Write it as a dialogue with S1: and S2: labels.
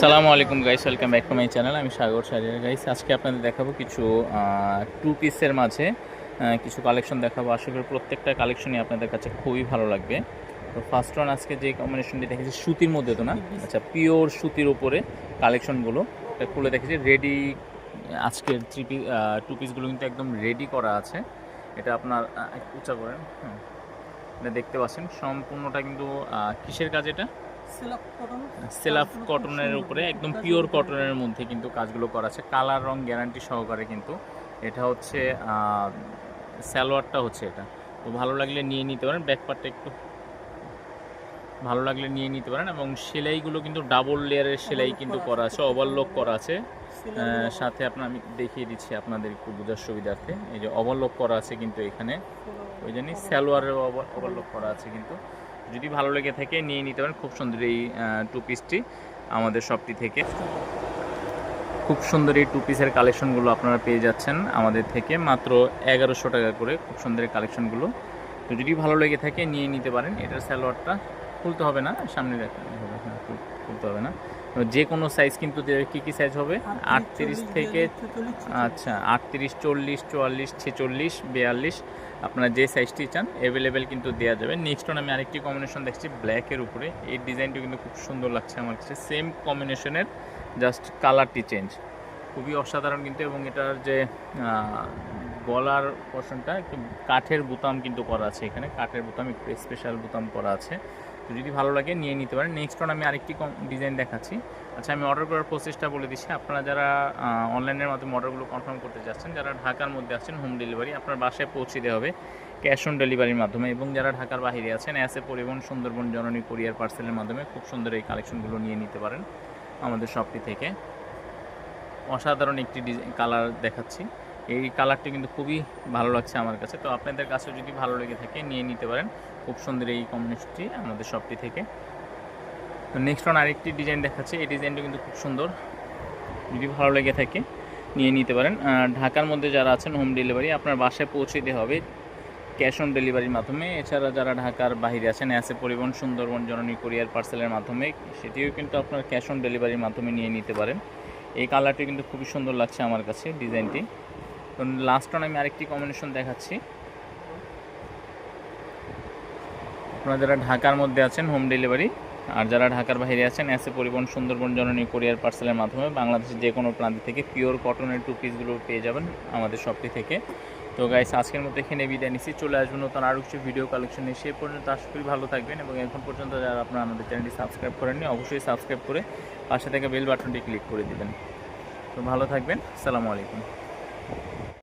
S1: সালামু আলাইকুম guys welcome back to my channel আমি সাগর সারিয়া। গাইস আজকে আপনাদের দেখাবো কিছু টু পিসের মাঝে কিছু কালেকশন দেখাবো। আশা করি প্রত্যেকটা কালেকশনই আপনাদের কাছে খুবই ভালো লাগবে। তো ফার্স্ট ওয়ান আজকে যে কম্বিনেশনটি দেখেছি, সুতির মধ্যে তো না? আচ্ছা পিওর সুতির উপরে কালেকশনগুলো এটা খুলে দেখেছি রেডি আজকের থ্রি পিস টু পিসগুলো কিন্তু একদম রেডি করা আছে। এটা আপনার উঁচা করেন হুম। এটা দেখতে পাচ্ছেন। সম্পূর্ণটা কিন্তু কিসের কাজ এটা? সেলাফ কটনের উপরে একদম পিওর কটনের মধ্যে কিন্তু কাজগুলো করা আছে। কালার রং গ্যারান্টি সহকারে কিন্তু এটা হচ্ছে স্যালোয়ারটা হচ্ছে এটা। তো ভালো লাগলে নিয়ে নিতে পারেন। ব্যাক পার্টটা একটু ভালো লাগলে নিয়ে নিতে পারেন এবং সেলাইগুলো কিন্তু ডাবল লেয়ারের সেলাই কিন্তু করা আছে ওভারলোক করা আছে। সাথে আপনার আমি দেখিয়ে দিচ্ছি আপনাদের একটু বোঝার সুবিধার্থে। এই যে ওভারলোক করা আছে কিন্তু এখানে। ওই জন্যই স্যালোয়ারের ওভারলোক করা আছে কিন্তু। যদি ভালো লেগে থাকে, নিয়ে নিতে পারেন। খুব সুন্দর এই টু পিসটি আমাদের শপটি থেকে। খুব সুন্দর এই টু পিসের কালেকশনগুলো আপনারা পেয়ে যাচ্ছেন আমাদের থেকে। মাত্র এগারোশো টাকা করে খুব সুন্দর কালেকশনগুলো তো যদি ভালো লেগে থাকে, নিয়ে নিতে পারেন। এটার স্যালোয়ারটা খুলতে হবে না, সামনে দেখতে হবে না, খুলতে হবে না। যে কোনো সাইজ কিন্তু কী কী সাইজ হবে? আটত্রিশ থেকে আচ্ছা আটত্রিশ চল্লিশ চুয়াল্লিশ ছেচল্লিশ বিয়াল্লিশ। আপনারা যে সাইজটি চান অ্যাভেলেবেল কিন্তু দেওয়া যাবে। নেক্সট আমি আরেকটি কম্বিনেশন দেখছি ব্ল্যাকের উপরে। এই ডিজাইনটি কিন্তু খুব সুন্দর লাগছে আমার কাছে। সেম কম্বিনেশনের জাস্ট কালারটি চেঞ্জ খুবই অসাধারণ কিন্তু এবং এটার যে গলার পোর্শনটা একটু কাঠের বোতাম কিন্তু করা আছে এখানে। কাঠের বোতাম একটু স্পেশাল বোতাম করা আছে। তো যদি ভালো লাগে, নিয়ে নিতে পারেন। নেক্সট ওয়ান আমি আরেকটি ডিজাইন দেখাচ্ছি। আচ্ছা আমি অর্ডার করার প্রসেসটা বলে দিচ্ছি। আপনারা যারা অনলাইনের মাধ্যমে অর্ডারগুলো কনফার্ম করতে যাচ্ছেন, যারা ঢাকার মধ্যে আছেন হোম ডেলিভারি আপনার বাসায় পৌঁছে দেওয়া হবে ক্যাশ অন ডেলিভারির মাধ্যমে। এবং যারা ঢাকার বাইরে আছেন অ্যাসে পরিবহন সুন্দরবন জননী কোরিয়ার পার্সেলের মাধ্যমে খুব সুন্দর এই কালেকশনগুলো নিয়ে নিতে পারেন আমাদের শপটি থেকে। অসাধারণ একটি ডিজাইন কালার দেখাচ্ছি। এই কালারটি কিন্তু খুবই ভালো লাগছে আমার কাছে। তো আপনাদের কাছে যদি ভালো লেগে থাকে, নিয়ে নিতে পারেন। খুব সুন্দর এই কম্বিনেশনটি আমাদের শপটি থেকে। তো নেক্সট ওয়ান আরেকটি ডিজাইন দেখাচ্ছে। এই ডিজাইনটা কিন্তু খুব সুন্দর। যদি ভালো লেগে থাকে, নিয়ে নিতে পারেন। ঢাকার মধ্যে যারা আছেন হোম ডেলিভারি আপনার বাসায় পৌঁছে দিতে হবে ক্যাশ অন ডেলিভারির মাধ্যমে। এছাড়া যারা ঢাকার বাইরে আছেন অ্যাসে পরিবহন সুন্দরবন জননী কোরিয়ার পার্সেলের মাধ্যমে, সেটিও কিন্তু আপনার ক্যাশ অন ডেলিভারির মাধ্যমে নিয়ে নিতে পারেন। এই কালারটি কিন্তু খুবই সুন্দর লাগছে আমার কাছে ডিজাইনটি তো লাস্ট অন আমি আরেকটি কম্বিনেশন দেখাচ্ছি। আপনারা যারা ঢাকার মধ্যে আছেন হোম ডেলিভারি আর যারা ঢাকার বাইরে আছেন এসে পরিবহন, সুন্দরবন, জননী কোরিয়ার পার্সেলের মাধ্যমে বাংলাদেশের যে কোনো প্রান্ত থেকে পিওর কটনের টু পিসগুলো পেয়ে যাবেন আমাদের শপটি থেকে। তো গাইস আজকের মতো এখানে বিদায় নিচ্ছি, চলে আসবেন নতুন আরও কিছু ভিডিও কালেকশন নিয়ে। সেই পর্যন্ত আশা ভালো থাকবেন এবং এখন পর্যন্ত যারা আপনারা আমাদের চ্যানেলটি সাবস্ক্রাইব করেননি, অবশ্যই সাবস্ক্রাইব করে পাশে থেকে বেল বাটনটি ক্লিক করে দিবেন। তো ভালো থাকবেন, আসসালামু আলাইকুম।